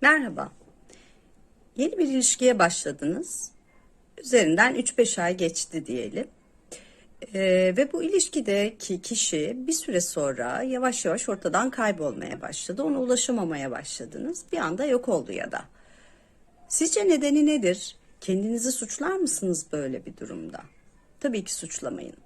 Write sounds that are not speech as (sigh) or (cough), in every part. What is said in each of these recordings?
Merhaba. Yeni bir ilişkiye başladınız. Üzerinden 3-5 ay geçti diyelim. Ee, ve bu ilişkideki kişi bir süre sonra yavaş yavaş ortadan kaybolmaya başladı. Ona ulaşamamaya başladınız. Bir anda yok oldu ya da. Sizce nedeni nedir? Kendinizi suçlar mısınız böyle bir durumda? Tabii ki suçlamayın.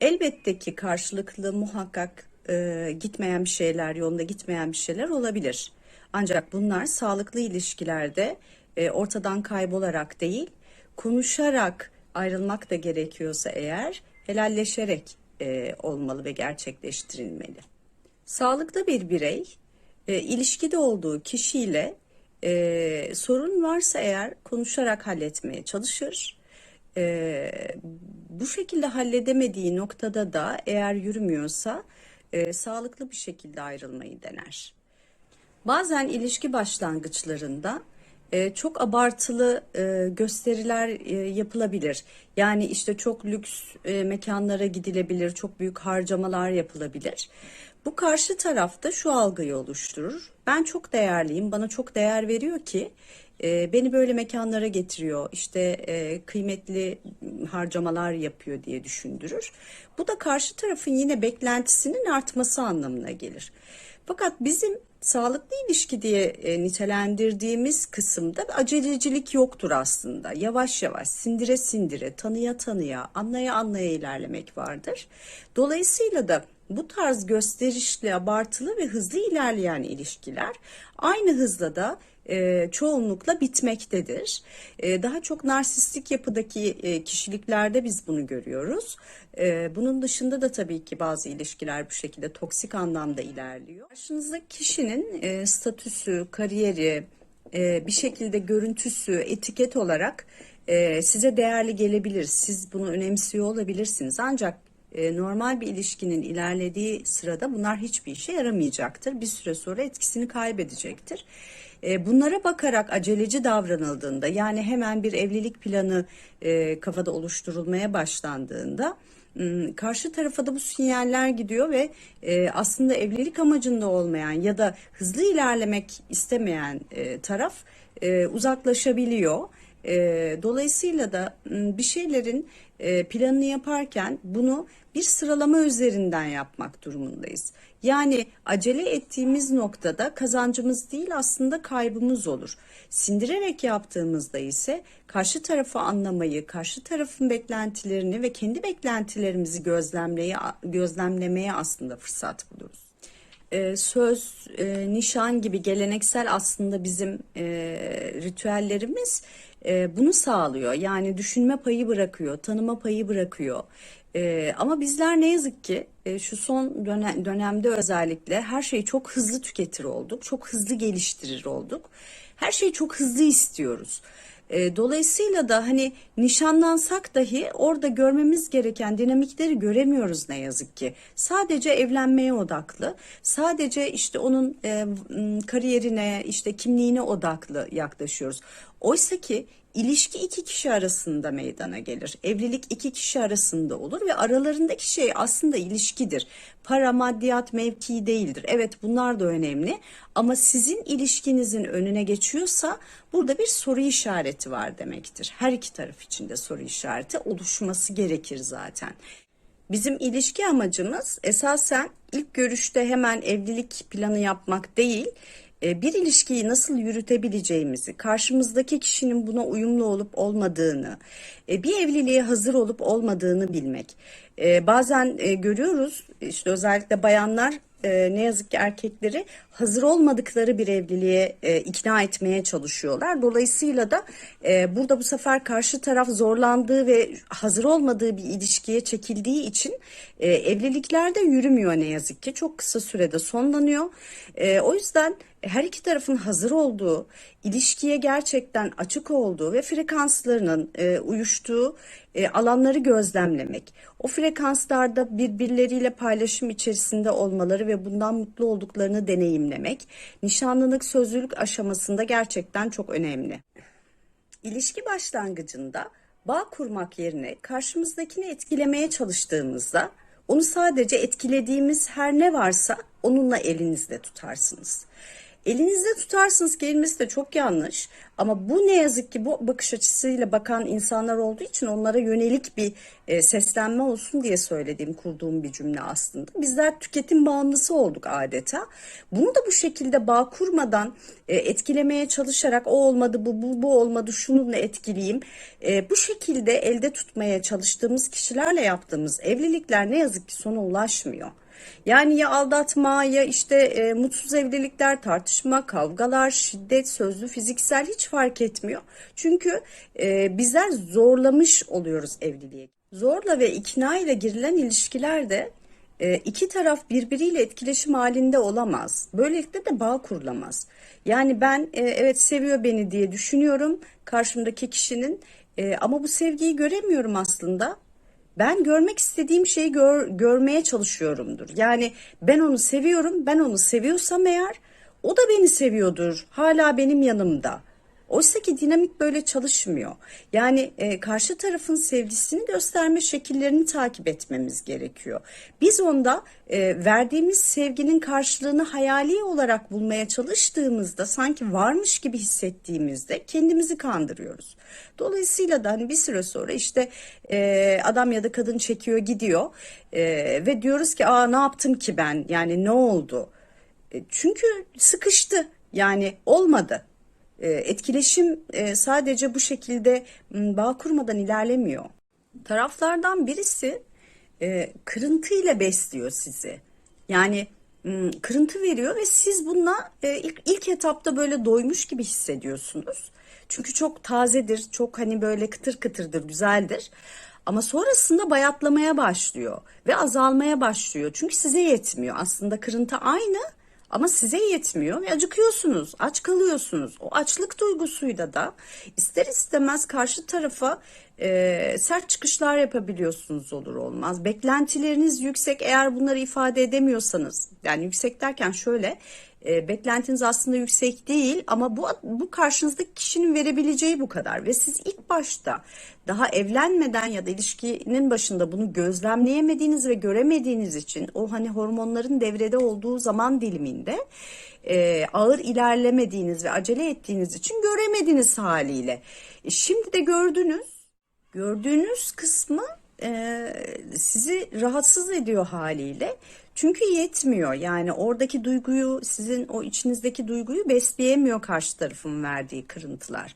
Elbette ki karşılıklı muhakkak e, gitmeyen bir şeyler, yolunda gitmeyen bir şeyler olabilir. Ancak bunlar sağlıklı ilişkilerde e, ortadan kaybolarak değil, konuşarak ayrılmak da gerekiyorsa eğer helalleşerek e, olmalı ve gerçekleştirilmeli. Sağlıklı bir birey e, ilişkide olduğu kişiyle e, sorun varsa eğer konuşarak halletmeye çalışır. E, bu şekilde halledemediği noktada da eğer yürümüyorsa e, sağlıklı bir şekilde ayrılmayı dener. Bazen ilişki başlangıçlarında e, çok abartılı e, gösteriler e, yapılabilir. Yani işte çok lüks e, mekanlara gidilebilir, çok büyük harcamalar yapılabilir. Bu karşı tarafta şu algıyı oluşturur. Ben çok değerliyim, bana çok değer veriyor ki e, beni böyle mekanlara getiriyor, işte e, kıymetli harcamalar yapıyor diye düşündürür. Bu da karşı tarafın yine beklentisinin artması anlamına gelir. Fakat bizim sağlıklı ilişki diye e, nitelendirdiğimiz kısımda acelecilik yoktur aslında. Yavaş yavaş, sindire sindire, tanıya tanıya, anlaya anlaya ilerlemek vardır. Dolayısıyla da bu tarz gösterişli, abartılı ve hızlı ilerleyen ilişkiler aynı hızla da e, çoğunlukla bitmektedir. E, daha çok narsistik yapıdaki e, kişiliklerde biz bunu görüyoruz. E, bunun dışında da tabii ki bazı ilişkiler bu şekilde toksik anlamda ilerliyor. Karşınızdaki kişinin e, statüsü, kariyeri, e, bir şekilde görüntüsü, etiket olarak e, size değerli gelebilir. Siz bunu önemsiyor olabilirsiniz. Ancak e, normal bir ilişkinin ilerlediği sırada bunlar hiçbir işe yaramayacaktır. Bir süre sonra etkisini kaybedecektir. E, bunlara bakarak aceleci davranıldığında yani hemen bir evlilik planı e, kafada oluşturulmaya başlandığında karşı tarafa da bu sinyaller gidiyor ve aslında evlilik amacında olmayan ya da hızlı ilerlemek istemeyen taraf uzaklaşabiliyor. Dolayısıyla da bir şeylerin e, planını yaparken bunu bir sıralama üzerinden yapmak durumundayız. Yani acele ettiğimiz noktada kazancımız değil aslında kaybımız olur. Sindirerek yaptığımızda ise karşı tarafı anlamayı, karşı tarafın beklentilerini ve kendi beklentilerimizi gözlemleye, gözlemlemeye aslında fırsat buluruz e, söz, e, nişan gibi geleneksel aslında bizim ritüellerimiz e, bunu sağlıyor. Yani düşünme payı bırakıyor, tanıma payı bırakıyor. E, ama bizler ne yazık ki e, şu son dönem, dönemde özellikle her şeyi çok hızlı tüketir olduk, çok hızlı geliştirir olduk. Her şeyi çok hızlı istiyoruz. E, dolayısıyla da hani nişanlansak dahi orada görmemiz gereken dinamikleri göremiyoruz ne yazık ki. Sadece evlenmeye odaklı, sadece işte onun e, kariyerine, işte kimliğine odaklı yaklaşıyoruz. Oysa ki ilişki iki kişi arasında meydana gelir. Evlilik iki kişi arasında olur ve aralarındaki şey aslında ilişkidir. Para, maddiyat, mevki değildir. Evet bunlar da önemli ama sizin ilişkinizin önüne geçiyorsa burada bir soru işareti var demektir. Her iki taraf için de soru işareti oluşması gerekir zaten. Bizim ilişki amacımız esasen ilk görüşte hemen evlilik planı yapmak değil, bir ilişkiyi nasıl yürütebileceğimizi, karşımızdaki kişinin buna uyumlu olup olmadığını, e, bir evliliğe hazır olup olmadığını bilmek. E, bazen görüyoruz işte özellikle bayanlar ne yazık ki erkekleri hazır olmadıkları bir evliliğe ikna etmeye çalışıyorlar. Dolayısıyla da burada bu sefer karşı taraf zorlandığı ve hazır olmadığı bir ilişkiye çekildiği için evliliklerde yürümüyor ne yazık ki. Çok kısa sürede sonlanıyor. o yüzden her iki tarafın hazır olduğu, ilişkiye gerçekten açık olduğu ve frekanslarının e, uyuştuğu e, alanları gözlemlemek. O frekanslarda birbirleriyle paylaşım içerisinde olmaları ve bundan mutlu olduklarını deneyimlemek, nişanlılık sözlülük aşamasında gerçekten çok önemli. İlişki başlangıcında bağ kurmak yerine karşımızdakini etkilemeye çalıştığımızda onu sadece etkilediğimiz her ne varsa onunla elinizde tutarsınız. Elinizde tutarsınız kelimesi de çok yanlış. Ama bu ne yazık ki bu bakış açısıyla bakan insanlar olduğu için onlara yönelik bir e, seslenme olsun diye söylediğim, kurduğum bir cümle aslında. Bizler tüketim bağımlısı olduk adeta. Bunu da bu şekilde bağ kurmadan e, etkilemeye çalışarak o olmadı bu, bu, bu olmadı şununla etkileyeyim. E, bu şekilde elde tutmaya çalıştığımız kişilerle yaptığımız evlilikler ne yazık ki sona ulaşmıyor. Yani ya aldatma ya işte e, mutsuz evlilikler, tartışma, kavgalar, şiddet, sözlü, fiziksel hiç fark etmiyor. Çünkü e, bizler zorlamış oluyoruz evliliğe. Zorla ve ikna ile girilen ilişkilerde e, iki taraf birbiriyle etkileşim halinde olamaz. Böylelikle de bağ kurulamaz. Yani ben e, evet seviyor beni diye düşünüyorum karşımdaki kişinin e, ama bu sevgiyi göremiyorum aslında. Ben görmek istediğim şeyi gör, görmeye çalışıyorumdur. Yani ben onu seviyorum, ben onu seviyorsam eğer o da beni seviyordur. Hala benim yanımda. Oysa ki dinamik böyle çalışmıyor. Yani e, karşı tarafın sevgisini gösterme şekillerini takip etmemiz gerekiyor. Biz onda e, verdiğimiz sevginin karşılığını hayali olarak bulmaya çalıştığımızda sanki varmış gibi hissettiğimizde kendimizi kandırıyoruz. Dolayısıyla da hani bir süre sonra işte e, adam ya da kadın çekiyor gidiyor e, ve diyoruz ki aa ne yaptım ki ben yani ne oldu? E, çünkü sıkıştı yani olmadı. E, etkileşim e, sadece bu şekilde bağ kurmadan ilerlemiyor. Taraflardan birisi e, kırıntıyla besliyor sizi. Yani kırıntı veriyor ve siz bununla e, ilk, ilk etapta böyle doymuş gibi hissediyorsunuz. Çünkü çok tazedir, çok hani böyle kıtır kıtırdır, güzeldir. Ama sonrasında bayatlamaya başlıyor ve azalmaya başlıyor. Çünkü size yetmiyor. Aslında kırıntı aynı ama size yetmiyor ve acıkıyorsunuz, aç kalıyorsunuz. O açlık duygusuyla da ister istemez karşı tarafa e, sert çıkışlar yapabiliyorsunuz olur olmaz. Beklentileriniz yüksek eğer bunları ifade edemiyorsanız yani yüksek derken şöyle e, beklentiniz aslında yüksek değil ama bu bu karşınızdaki kişinin verebileceği bu kadar ve siz ilk başta daha evlenmeden ya da ilişkinin başında bunu gözlemleyemediğiniz ve göremediğiniz için o hani hormonların devrede olduğu zaman diliminde e, ağır ilerlemediğiniz ve acele ettiğiniz için göremediniz haliyle. E, şimdi de gördünüz. Gördüğünüz kısmı e, sizi rahatsız ediyor haliyle. Çünkü yetmiyor yani oradaki duyguyu sizin o içinizdeki duyguyu besleyemiyor karşı tarafın verdiği kırıntılar.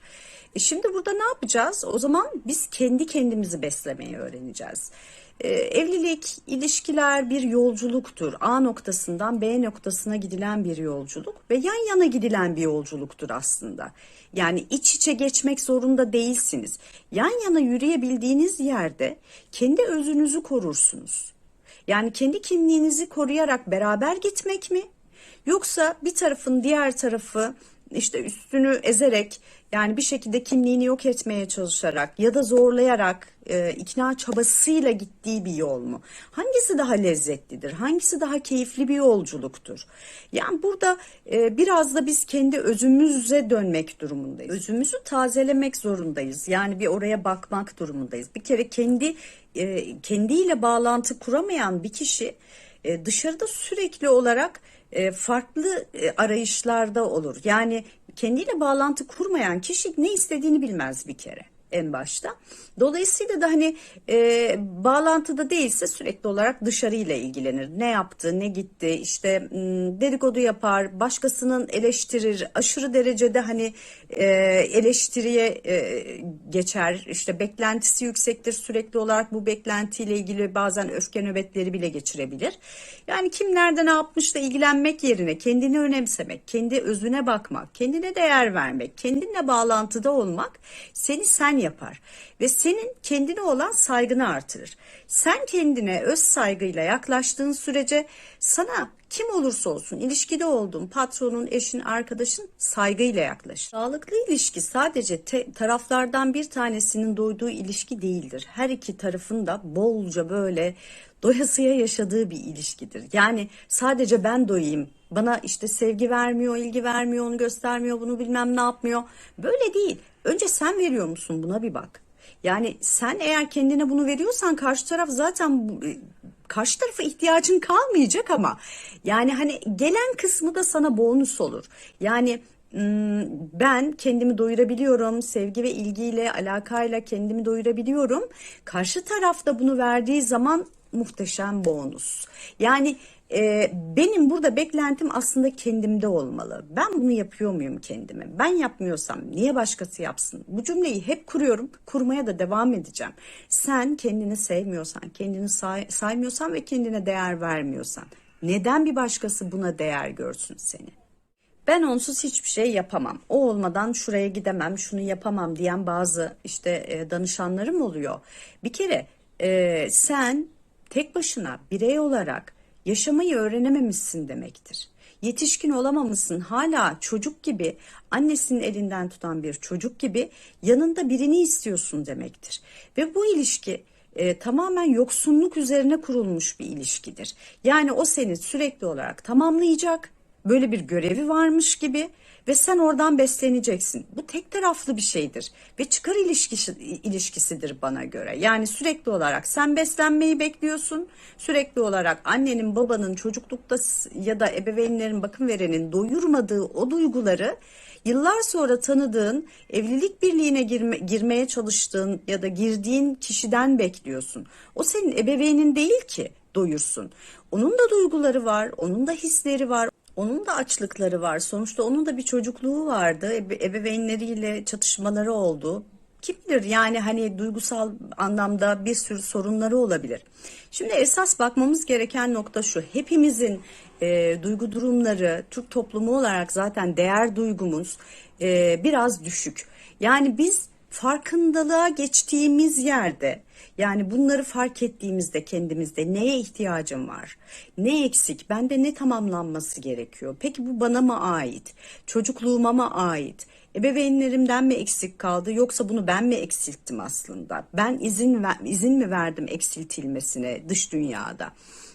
E şimdi burada ne yapacağız? O zaman biz kendi kendimizi beslemeyi öğreneceğiz. E, evlilik, ilişkiler bir yolculuktur. A noktasından B noktasına gidilen bir yolculuk ve yan yana gidilen bir yolculuktur aslında. Yani iç içe geçmek zorunda değilsiniz. Yan yana yürüyebildiğiniz yerde kendi özünüzü korursunuz. Yani kendi kimliğinizi koruyarak beraber gitmek mi? Yoksa bir tarafın diğer tarafı işte üstünü ezerek yani bir şekilde kimliğini yok etmeye çalışarak ya da zorlayarak e, ikna çabasıyla gittiği bir yol mu? Hangisi daha lezzetlidir? Hangisi daha keyifli bir yolculuktur? Yani burada e, biraz da biz kendi özümüze dönmek durumundayız. Özümüzü tazelemek zorundayız. Yani bir oraya bakmak durumundayız. Bir kere kendi e, kendiyle bağlantı kuramayan bir kişi e, dışarıda sürekli olarak e, farklı e, arayışlarda olur. Yani kendiyle bağlantı kurmayan kişi ne istediğini bilmez bir kere en başta. Dolayısıyla da hani e, bağlantıda değilse sürekli olarak dışarıyla ilgilenir. Ne yaptı, ne gitti, işte m, dedikodu yapar, başkasının eleştirir, aşırı derecede hani e, eleştiriye e, geçer. İşte beklentisi yüksektir sürekli olarak bu beklentiyle ilgili bazen öfke nöbetleri bile geçirebilir. Yani kim nerede ne yapmış da ilgilenmek yerine kendini önemsemek, kendi özüne bakmak, kendine değer vermek, kendinle bağlantıda olmak seni sen yapar ve senin kendine olan saygını artırır. Sen kendine öz saygıyla yaklaştığın sürece sana kim olursa olsun ilişkide olduğun patronun, eşin, arkadaşın saygıyla yaklaşır. Sağlıklı ilişki sadece te- taraflardan bir tanesinin doyduğu ilişki değildir. Her iki tarafın da bolca böyle doyasıya yaşadığı bir ilişkidir. Yani sadece ben doyayım, bana işte sevgi vermiyor, ilgi vermiyor, onu göstermiyor, bunu bilmem ne yapmıyor. Böyle değil. Önce sen veriyor musun buna bir bak. Yani sen eğer kendine bunu veriyorsan karşı taraf zaten karşı tarafa ihtiyacın kalmayacak ama yani hani gelen kısmı da sana bonus olur. Yani ben kendimi doyurabiliyorum. Sevgi ve ilgiyle, alakayla kendimi doyurabiliyorum. Karşı tarafta bunu verdiği zaman muhteşem bonus. Yani e, benim burada beklentim aslında kendimde olmalı. Ben bunu yapıyor muyum kendime? Ben yapmıyorsam niye başkası yapsın? Bu cümleyi hep kuruyorum. Kurmaya da devam edeceğim. Sen kendini sevmiyorsan, kendini say- saymıyorsan ve kendine değer vermiyorsan neden bir başkası buna değer görsün seni? Ben onsuz hiçbir şey yapamam. O olmadan şuraya gidemem, şunu yapamam diyen bazı işte e, danışanlarım oluyor. Bir kere e, sen tek başına birey olarak yaşamayı öğrenememişsin demektir. Yetişkin olamamışsın hala çocuk gibi annesinin elinden tutan bir çocuk gibi yanında birini istiyorsun demektir. Ve bu ilişki e, tamamen yoksunluk üzerine kurulmuş bir ilişkidir. Yani o seni sürekli olarak tamamlayacak böyle bir görevi varmış gibi ve sen oradan besleneceksin. Bu tek taraflı bir şeydir ve çıkar ilişkisi, ilişkisidir bana göre. Yani sürekli olarak sen beslenmeyi bekliyorsun. Sürekli olarak annenin, babanın, çocuklukta ya da ebeveynlerin, bakım verenin doyurmadığı o duyguları yıllar sonra tanıdığın, evlilik birliğine girme, girmeye çalıştığın ya da girdiğin kişiden bekliyorsun. O senin ebeveynin değil ki doyursun. Onun da duyguları var, onun da hisleri var. Onun da açlıkları var. Sonuçta onun da bir çocukluğu vardı. Ebe- ebeveynleriyle çatışmaları oldu. Kim bilir yani hani duygusal anlamda bir sürü sorunları olabilir. Şimdi esas bakmamız gereken nokta şu. Hepimizin e, duygu durumları Türk toplumu olarak zaten değer duygumuz e, biraz düşük. Yani biz farkındalığa geçtiğimiz yerde yani bunları fark ettiğimizde kendimizde neye ihtiyacım var? Ne eksik? Bende ne tamamlanması gerekiyor? Peki bu bana mı ait? Çocukluğuma mı ait? Ebeveynlerimden mi eksik kaldı yoksa bunu ben mi eksilttim aslında? Ben izin izin mi verdim eksiltilmesine dış dünyada?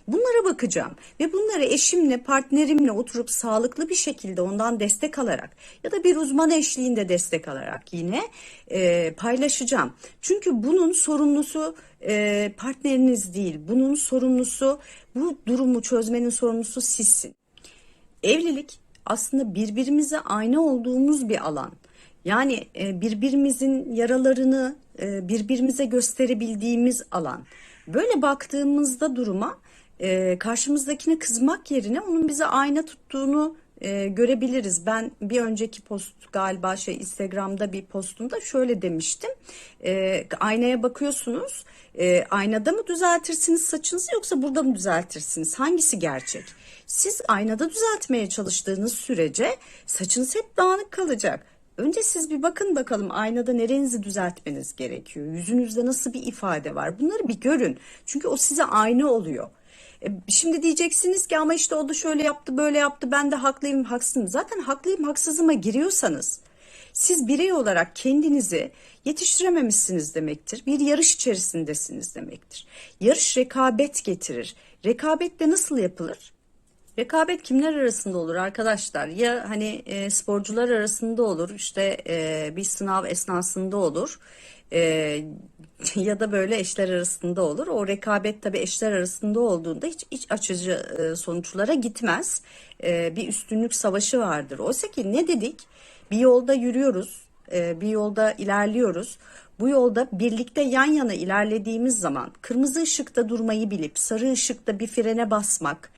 Bunlara bakacağım ve bunları eşimle, partnerimle oturup sağlıklı bir şekilde ondan destek alarak ya da bir uzman eşliğinde destek alarak yine e, paylaşacağım. Çünkü bunun sorumlusu e, partneriniz değil, bunun sorumlusu bu durumu çözmenin sorumlusu sizsin. Evlilik aslında birbirimize aynı olduğumuz bir alan. Yani e, birbirimizin yaralarını e, birbirimize gösterebildiğimiz alan. Böyle baktığımızda duruma e, karşımızdakine kızmak yerine onun bize ayna tuttuğunu e, görebiliriz. Ben bir önceki post galiba şey Instagram'da bir postumda şöyle demiştim. E, aynaya bakıyorsunuz. E, aynada mı düzeltirsiniz saçınızı yoksa burada mı düzeltirsiniz? Hangisi gerçek? Siz aynada düzeltmeye çalıştığınız sürece saçınız hep dağınık kalacak. Önce siz bir bakın bakalım aynada nerenizi düzeltmeniz gerekiyor. Yüzünüzde nasıl bir ifade var? Bunları bir görün. Çünkü o size ayna oluyor. E, Şimdi diyeceksiniz ki ama işte o da şöyle yaptı böyle yaptı ben de haklıyım haksızım. Zaten haklıyım haksızıma giriyorsanız siz birey olarak kendinizi yetiştirememişsiniz demektir. Bir yarış içerisindesiniz demektir. Yarış rekabet getirir. Rekabet de nasıl yapılır? Rekabet kimler arasında olur arkadaşlar? Ya hani e, sporcular arasında olur, işte e, bir sınav esnasında olur. E, (laughs) ya da böyle eşler arasında olur. O rekabet tabii eşler arasında olduğunda hiç iç açıcı e, sonuçlara gitmez. E, bir üstünlük savaşı vardır. Oysa ki ne dedik? Bir yolda yürüyoruz, e, bir yolda ilerliyoruz. Bu yolda birlikte yan yana ilerlediğimiz zaman kırmızı ışıkta durmayı bilip sarı ışıkta bir frene basmak,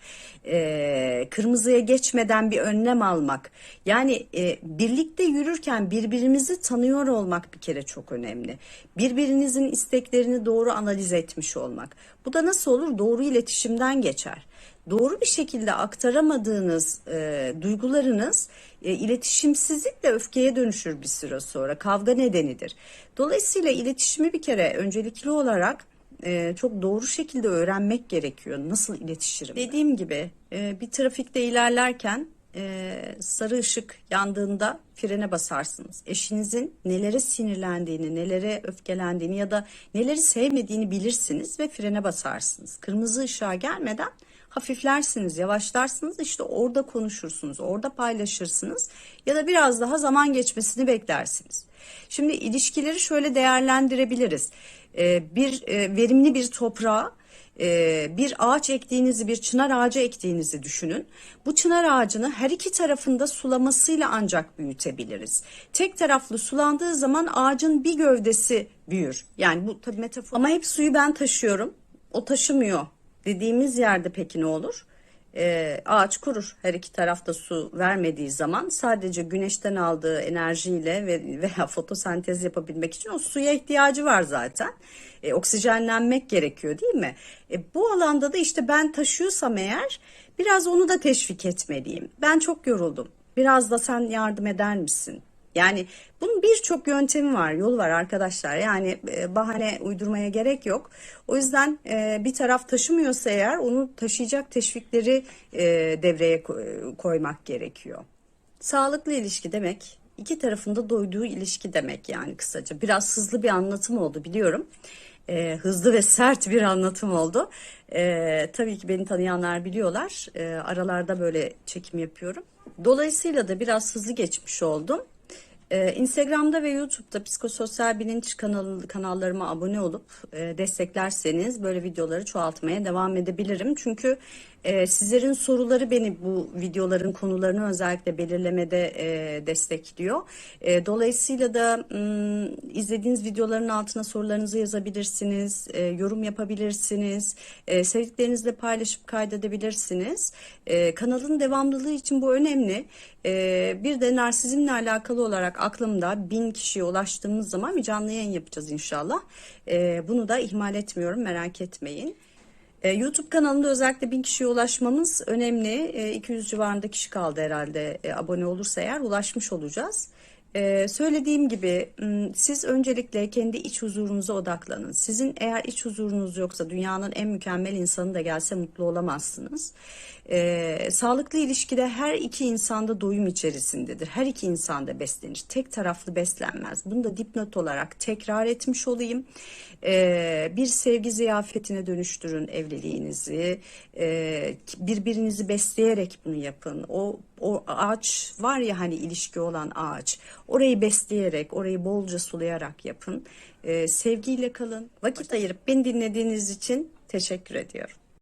e, kırmızıya geçmeden bir önlem almak. Yani e, birlikte yürürken birbirimizi tanıyor olmak bir kere çok önemli. Birbirinizin isteklerini doğru analiz etmiş olmak. Bu da nasıl olur? Doğru iletişimden geçer doğru bir şekilde aktaramadığınız e, duygularınız e, iletişimsizlikle öfkeye dönüşür bir süre sonra. Kavga nedenidir. Dolayısıyla iletişimi bir kere öncelikli olarak e, çok doğru şekilde öğrenmek gerekiyor. Nasıl iletişirim? Dediğim gibi e, bir trafikte ilerlerken e, sarı ışık yandığında frene basarsınız. Eşinizin nelere sinirlendiğini, nelere öfkelendiğini ya da neleri sevmediğini bilirsiniz ve frene basarsınız. Kırmızı ışığa gelmeden hafiflersiniz, yavaşlarsınız işte orada konuşursunuz, orada paylaşırsınız ya da biraz daha zaman geçmesini beklersiniz. Şimdi ilişkileri şöyle değerlendirebiliriz. Ee, bir e, verimli bir toprağa e, bir ağaç ektiğinizi, bir çınar ağacı ektiğinizi düşünün. Bu çınar ağacını her iki tarafında sulamasıyla ancak büyütebiliriz. Tek taraflı sulandığı zaman ağacın bir gövdesi büyür. Yani bu tabii metafor. Ama hep suyu ben taşıyorum. O taşımıyor dediğimiz yerde peki ne olur? Ee, ağaç kurur. Her iki tarafta su vermediği zaman sadece güneşten aldığı enerjiyle ve veya fotosentez yapabilmek için o suya ihtiyacı var zaten. E, oksijenlenmek gerekiyor değil mi? E, bu alanda da işte ben taşıyorsam eğer biraz onu da teşvik etmeliyim. Ben çok yoruldum. Biraz da sen yardım eder misin? Yani bunun birçok yöntemi var, yolu var arkadaşlar. Yani e, bahane uydurmaya gerek yok. O yüzden e, bir taraf taşımıyorsa eğer onu taşıyacak teşvikleri e, devreye ko- koymak gerekiyor. Sağlıklı ilişki demek iki tarafında doyduğu ilişki demek yani kısaca. Biraz hızlı bir anlatım oldu biliyorum. Ee, hızlı ve sert bir anlatım oldu. Ee, tabii ki beni tanıyanlar biliyorlar. Ee, aralarda böyle çekim yapıyorum. Dolayısıyla da biraz hızlı geçmiş oldum. Ee, Instagram'da ve YouTube'da psikososyal bilinç kanal, kanallarıma abone olup e, desteklerseniz böyle videoları çoğaltmaya devam edebilirim. Çünkü e, sizlerin soruları beni bu videoların konularını özellikle belirlemede e, destekliyor. E, dolayısıyla da m, izlediğiniz videoların altına sorularınızı yazabilirsiniz, e, yorum yapabilirsiniz, e, sevdiklerinizle paylaşıp kaydedebilirsiniz. E, kanalın devamlılığı için bu önemli. E, bir de narsizmle alakalı olarak aklımda bin kişiye ulaştığımız zaman bir canlı yayın yapacağız inşallah. E, bunu da ihmal etmiyorum merak etmeyin. E, YouTube kanalında özellikle 1000 kişiye ulaşmamız önemli. E, 200 civarında kişi kaldı herhalde e, abone olursa eğer ulaşmış olacağız. E, söylediğim gibi siz öncelikle kendi iç huzurunuza odaklanın. Sizin eğer iç huzurunuz yoksa dünyanın en mükemmel insanı da gelse mutlu olamazsınız. E, sağlıklı ilişkide her iki insanda doyum içerisindedir. Her iki insanda beslenir. Tek taraflı beslenmez. Bunu da dipnot olarak tekrar etmiş olayım. E, bir sevgi ziyafetine dönüştürün evliliğinizi. E, birbirinizi besleyerek bunu yapın. O o ağaç var ya hani ilişki olan ağaç. Orayı besleyerek, orayı bolca sulayarak yapın. E, sevgiyle kalın. Vakit ayırıp beni dinlediğiniz için teşekkür ediyorum.